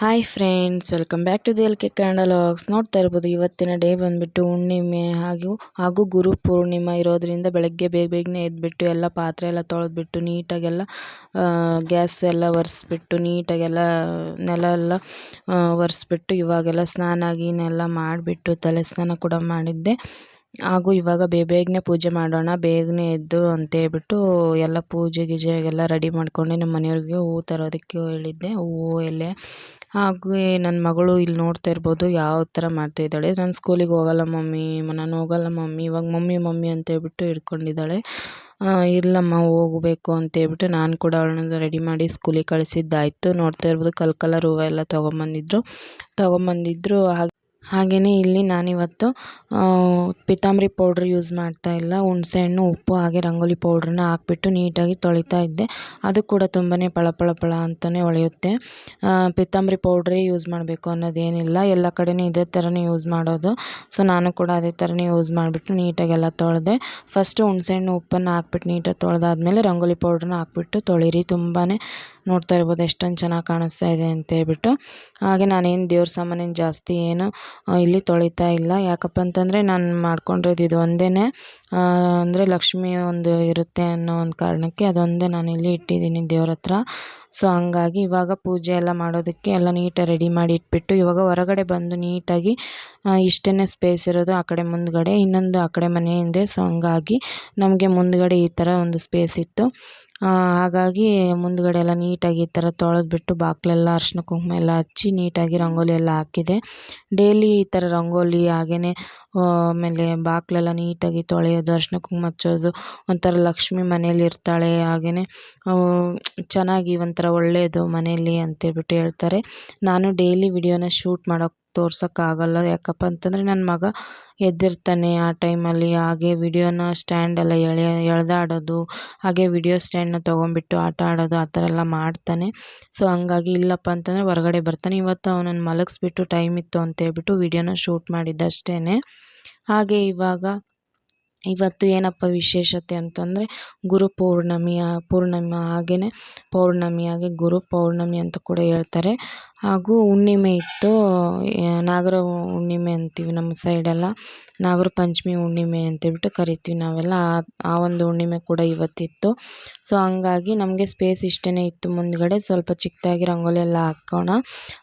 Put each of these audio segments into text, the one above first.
Hi friends welcome back to the L K Kannada vlogs ನೋಡ್ತಾ ಇರ್ಬೋದು, ಇವತ್ತಿನ day ಬಂದುಬಿಟ್ಟು ಹುಣ್ಣಿಮೆ ಹಾಗೂ ಹಾಗೂ ಗುರು ಪೂರ್ಣಿಮಾ ಇರೋದರಿಂದ ಬೆಳಗ್ಗೆ ಬೇಗ ಬೇಗನೆ ಎದ್ದುಬಿಟ್ಟು ಎಲ್ಲ ಪಾತ್ರೆ ಎಲ್ಲ ತೊಳೆದ್ಬಿಟ್ಟು ನೀಟಾಗೆಲ್ಲ ಗ್ಯಾಸ್ ಎಲ್ಲ ಒರೆಸ್ಬಿಟ್ಟು ನೀಟಾಗೆಲ್ಲ, ನೆಲ ಎಲ್ಲ ಒರೆಸ್ಬಿಟ್ಟು ಇವಾಗೆಲ್ಲ ಸ್ನಾನ ಗೀನೆಲ್ಲ ಮಾಡಿಬಿಟ್ಟು ತಲೆ ಸ್ನಾನ ಕೂಡ ಮಾಡಿದ್ದೆ. ಹಾಗೂ ಇವಾಗ ಬೇ ಬೇಗನೆ ಪೂಜೆ ಮಾಡೋಣ, ಬೇಗನೆ ಎದ್ದು ಅಂತ ಹೇಳ್ಬಿಟ್ಟು ಎಲ್ಲ ಪೂಜೆ ಗೀಜೆಗೆಲ್ಲ ರೆಡಿ ಮಾಡ್ಕೊಂಡು ನಮ್ಮ ಮನೆಯವ್ರಿಗೆ ಹೂವು ತರೋದಕ್ಕೆ ಹೇಳಿದ್ದೆ. ಹೂವು ಎಲೆ ಹಾಗೆ ನನ್ನ ಮಗಳು ಇಲ್ಲಿ ನೋಡ್ತಾ ಇರ್ಬೋದು ಯಾವ ಥರ ಮಾಡ್ತಾ ಇದ್ದಾಳೆ. ನಾನು ಸ್ಕೂಲಿಗೆ ಹೋಗಲ್ಲ ಮಮ್ಮಿ ನಾನು ಹೋಗಲ್ಲ ಮಮ್ಮಿ, ಇವಾಗ ಮಮ್ಮಿ ಮಮ್ಮಿ ಅಂತ ಹೇಳ್ಬಿಟ್ಟು ಹಿಡ್ಕೊಂಡಿದ್ದಾಳೆ. ಇಲ್ಲಮ್ಮ ಹೋಗಬೇಕು ಅಂತೇಳ್ಬಿಟ್ಟು ನಾನು ಕೂಡ ಅವಳನ್ನ ರೆಡಿ ಮಾಡಿ ಸ್ಕೂಲಿಗೆ ಕಳಿಸಿದ್ದಾಯಿತು. ನೋಡ್ತಾ ಇರ್ಬೋದು ಕಲ್ ಕಲರ್ ಹೂವು ಎಲ್ಲ ತೊಗೊಂಬಂದಿದ್ರು. ತೊಗೊಂಬಂದಿದ್ರು ಹಾಗೆ ಹಾಗೆಯೇ ಇಲ್ಲಿ ನಾನಿವತ್ತು ಪಿತಾಂಬರಿ ಪೌಡ್ರ್ ಯೂಸ್ ಮಾಡ್ತಾ ಇಲ್ಲ. ಹುಣಸೆಹಣ್ಣು ಉಪ್ಪು, ಹಾಗೆ ರಂಗೋಲಿ ಪೌಡ್ರನ್ನ ಹಾಕ್ಬಿಟ್ಟು ನೀಟಾಗಿ ತೊಳಿತಾ ಇದ್ದೆ. ಅದು ಕೂಡ ತುಂಬಾ ಪಳ ಪಳ ಪಳ ಅಂತಲೇ ಹೊಳೆಯುತ್ತೆ ಪಿತಾಂಬರಿ ಪೌಡ್ರೇ ಯೂಸ್ ಮಾಡಬೇಕು ಅನ್ನೋದೇನಿಲ್ಲ. ಎಲ್ಲ ಕಡೆಯೂ ಇದೇ ಥರನೇ ಯೂಸ್ ಮಾಡೋದು. ಸೊ, ನಾನು ಕೂಡ ಅದೇ ಥರನೇ ಯೂಸ್ ಮಾಡಿಬಿಟ್ಟು ನೀಟಾಗಿ ಎಲ್ಲ ತೊಳೆದೆ. ಫಸ್ಟು ಹುಣಸೆಹಣ್ಣು ಉಪ್ಪನ್ನು ಹಾಕ್ಬಿಟ್ಟು ನೀಟಾಗಿ ತೊಳೆದಾದ್ಮೇಲೆ ರಂಗೋಲಿ ಪೌಡ್ರನ್ನ ಹಾಕ್ಬಿಟ್ಟು ತೊಳಿರಿ. ತುಂಬಾ ನೋಡ್ತಾ ಇರ್ಬೋದು ಎಷ್ಟೊಂದು ಚೆನ್ನಾಗಿ ಕಾಣಿಸ್ತಾ ಇದೆ ಅಂತೇಳ್ಬಿಟ್ಟು ಹಾಗೆ ನಾನೇನು ದೇವ್ರ ಸಾಮಾನೇನು ಜಾಸ್ತಿ ಏನು ಇಲ್ಲಿ ತೊಳಿತಾ ಇಲ್ಲ. ಯಾಕಪ್ಪ ಅಂತಂದರೆ ನಾನು ಮಾಡ್ಕೊಂಡಿರೋದು ಇದು ಒಂದೇ ಅಂದರೆ ಲಕ್ಷ್ಮಿ ಒಂದು ಇರುತ್ತೆ ಅನ್ನೋ ಒಂದು ಕಾರಣಕ್ಕೆ ಅದೊಂದೇ ನಾನು ಇಲ್ಲಿ ಇಟ್ಟಿದ್ದೀನಿ ದೇವ್ರ ಹತ್ರ. ಸೊ ಹಂಗಾಗಿ ಇವಾಗ ಪೂಜೆ ಎಲ್ಲ ಮಾಡೋದಕ್ಕೆ ಎಲ್ಲ ನೀಟಾಗಿ ರೆಡಿ ಮಾಡಿ ಇಟ್ಬಿಟ್ಟು, ಇವಾಗ ಹೊರಗಡೆ ಬಂದು ನೀಟಾಗಿ ಇಷ್ಟೇ ಸ್ಪೇಸ್ ಇರೋದು ಆ ಕಡೆ ಮುಂದ್ಗಡೆ, ಇನ್ನೊಂದು ಆ ಕಡೆ ಮನೆ ಹಿಂದೆ. ಸೊ ಹಂಗಾಗಿ ನಮಗೆ ಮುಂದ್ಗಡೆ ಈ ಥರ ಒಂದು ಸ್ಪೇಸ್ ಇತ್ತು. ಹಾಗಾಗಿ ಮುಂದುಗಡೆ ಎಲ್ಲ ನೀಟಾಗಿ ಈ ಥರ ತೊಳೆದ್ಬಿಟ್ಟು ಬಾಗಿಲೆಲ್ಲ ಅರಿಶಿನ ಕುಂಕುಮ ಎಲ್ಲ ಹಚ್ಚಿ ನೀಟಾಗಿ ರಂಗೋಲಿ ಎಲ್ಲ ಹಾಕಿದೆ. ಡೈಲಿ ಈ ಥರ ರಂಗೋಲಿ ಹಾಗೆಯೇ ಆಮೇಲೆ ಬಾಗಿಲೆಲ್ಲ ನೀಟಾಗಿ ತೊಳೆಯೋದು, ಅರ್ಶಿಣ ಕುಂಕುಮ ಹಚ್ಚೋದು, ಒಂಥರ ಲಕ್ಷ್ಮಿ ಮನೆಯಲ್ಲಿ ಇರ್ತಾಳೆ ಹಾಗೆಯೇ ಚೆನ್ನಾಗಿ ಒಂಥರ ಒಳ್ಳೆಯದು ಮನೆಯಲ್ಲಿ ಅಂತೇಳ್ಬಿಟ್ಟು ಹೇಳ್ತಾರೆ. ನಾನು ಡೈಲಿ ವಿಡಿಯೋನ ಶೂಟ್ ಮಾಡೋಕ್ಕೆ ತೋರ್ಸೋಕ್ಕಾಗಲ್ಲ. ಯಾಕಪ್ಪ ಅಂತಂದರೆ ನನ್ನ ಮಗ ಎದ್ದಿರ್ತಾನೆ ಆ ಟೈಮಲ್ಲಿ, ಹಾಗೆ ವಿಡಿಯೋನ ಸ್ಟ್ಯಾಂಡೆಲ್ಲ ಎಳೆ, ಎಳೆದಾಡೋದು, ಹಾಗೆ ವಿಡಿಯೋ ಸ್ಟ್ಯಾಂಡನ್ನ ತೊಗೊಂಬಿಟ್ಟು ಆಟ ಆಡೋದು, ಆ ಥರ ಎಲ್ಲ ಮಾಡ್ತಾನೆ. ಸೊ, ಹಂಗಾಗಿ ಇಲ್ಲಪ್ಪ ಅಂತಂದರೆ ಹೊರಗಡೆ ಬರ್ತಾನೆ. ಇವತ್ತು ಅವನನ್ನು ಮಲಗಿಸ್ಬಿಟ್ಟು ಟೈಮ್ ಇತ್ತು ಅಂತೇಳ್ಬಿಟ್ಟು ವಿಡಿಯೋನ ಶೂಟ್ ಮಾಡಿದ್ದಷ್ಟೇ ಹಾಗೆ ಇವಾಗ, ಇವತ್ತು ಏನಪ್ಪ ವಿಶೇಷತೆ ಅಂತಂದರೆ ಗುರು ಪೌರ್ಣಮಿಯ, ಪೂರ್ಣಿಮಾ ಹಾಗೆಯೇ ಪೌರ್ಣಮಿ ಹಾಗೆ ಗುರು ಪೌರ್ಣಮಿ ಅಂತ ಕೂಡ ಹೇಳ್ತಾರೆ. ಹಾಗೂ ಹುಣ್ಣಿಮೆ ಇತ್ತು. ನಾಗರ ಹುಣ್ಣಿಮೆ ಅಂತೀವಿ ನಮ್ಮ ಸೈಡೆಲ್ಲ ನಾಗರ ಪಂಚಮಿ ಹುಣ್ಣಿಮೆ ಅಂತೇಳ್ಬಿಟ್ಟು ಕರಿತೀವಿ ನಾವೆಲ್ಲ. ಆ ಒಂದು ಹುಣ್ಣಿಮೆ ಕೂಡ ಇವತ್ತಿತ್ತು. ಸೊ ಹಂಗಾಗಿ ನಮಗೆ ಸ್ಪೇಸ್ ಇಷ್ಟೇ ಇತ್ತು ಮುಂದುಗಡೆ. ಸ್ವಲ್ಪ ಚಿಕ್ಕದಾಗಿ ರಂಗೋಲಿ ಎಲ್ಲ ಹಾಕೋಣ.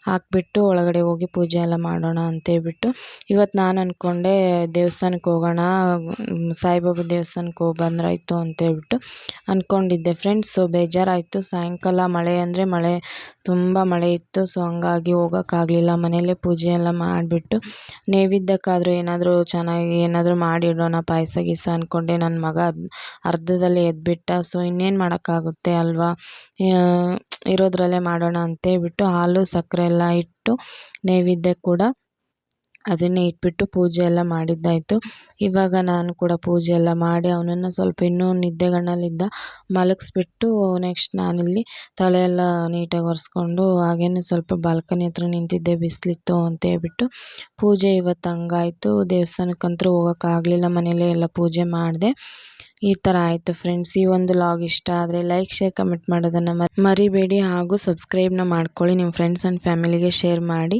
ಹಾಕ್ಬಿಟ್ಟು ಒಳಗಡೆ ಹೋಗಿ ಪೂಜೆ ಎಲ್ಲ ಮಾಡೋಣ ಅಂತೇಳ್ಬಿಟ್ಟು ಇವತ್ತು ನಾನು ಅಂದ್ಕೊಂಡೆ ದೇವಸ್ಥಾನಕ್ಕೆ ಹೋಗೋಣ. ಸಾಯಿಬಾಬಾ ದೇವಸ್ಥಾನಕ್ಕೆ ಹೋಗಿ ಬಂದ್ರಾಯ್ತು ಅಂತೇಳ್ಬಿಟ್ಟು ಅಂದ್ಕೊಂಡಿದ್ದೆ ಫ್ರೆಂಡ್ಸ್ ಸೊ ಬೇಜಾರಾಯಿತು. ಸಾಯಂಕಾಲ ಮಳೆ ಅಂದರೆ ಮಳೆ, ತುಂಬ ಮಳೆ ಇತ್ತು. ಸೊ ಹಂಗಾಗಿ ಹೋಗೋಕ್ಕಾಗ್ಲಿಲ್ಲ. ಮನೆಯಲ್ಲೇ ಪೂಜೆ ಎಲ್ಲ ಮಾಡಿಬಿಟ್ಟು ನೈವೇದ್ಯಕ್ಕಾದ್ರೂ ಏನಾದರೂ ಚೆನ್ನಾಗಿ ಏನಾದರೂ ಮಾಡಿಡೋಣ ಪಾಯಸ ಗೀಸ ಅಂದ್ಕೊಂಡೆ ನನ್ನ ಮಗ ಅರ್ಧದಲ್ಲೇ ಎದ್ಬಿಟ್ಟ. ಸೊ ಇನ್ನೇನು ಮಾಡೋಕ್ಕಾಗುತ್ತೆ ಅಲ್ವಾ? ಇರೋದರಲ್ಲೇ ಮಾಡೋಣ ಅಂತೇಳ್ಬಿಟ್ಟು ಹಾಲು, ಸಕ್ಕರೆ ಎಲ್ಲ ಇಟ್ಟು ನೈವೇದ್ಯ ಕೂಡ ಅದನ್ನೇ ಇಟ್ಬಿಟ್ಟು ಪೂಜೆ ಎಲ್ಲ ಮಾಡಿದ್ದಾಯಿತು. ಇವಾಗ ನಾನು ಕೂಡ ಪೂಜೆ ಎಲ್ಲ ಮಾಡಿ ಅವನನ್ನು ಸ್ವಲ್ಪ ಇನ್ನೂ ನಿದ್ದೆಗಣ್ಣಲ್ಲಿದ್ದ ಮಲಗಿಸ್ಬಿಟ್ಟು ನೆಕ್ಸ್ಟ್ ನಾನಿಲ್ಲಿ ತಲೆಯೆಲ್ಲ ನೀಟಾಗಿ ಒರೆಸ್ಕೊಂಡು ಹಾಗೇನೆ ಸ್ವಲ್ಪ ಬಾಲ್ಕನಿ ಹತ್ರ ನಿಂತಿದ್ದೆ, ಬಿಸಿಲಿತ್ತು ಅಂತೇಳ್ಬಿಟ್ಟು ಪೂಜೆ ಇವತ್ತು ಹಂಗಾಯಿತು. ದೇವಸ್ಥಾನಕ್ಕಂತೂ ಹೋಗೋಕ್ಕಾಗಲಿಲ್ಲ, ಮನೆಯಲ್ಲೇ ಎಲ್ಲ ಪೂಜೆ ಮಾಡಿದೆ. ಈ ಥರ ಆಯಿತು ಫ್ರೆಂಡ್ಸ್ ಈ ಒಂದು ಲಾಗ್ ಇಷ್ಟ ಆದರೆ ಲೈಕ್ ಶೇರ್ ಕಮೆಂಟ್ ಮಾಡೋದನ್ನು ಮರಿಬೇಡಿ ಹಾಗೂ ಸಬ್ಸ್ಕ್ರೈಬ್ನ ಮಾಡ್ಕೊಳ್ಳಿ. ನಿಮ್ಮ ಫ್ರೆಂಡ್ಸ್ ಆ್ಯಂಡ್ ಫ್ಯಾಮಿಲಿಗೆ ಶೇರ್ ಮಾಡಿ.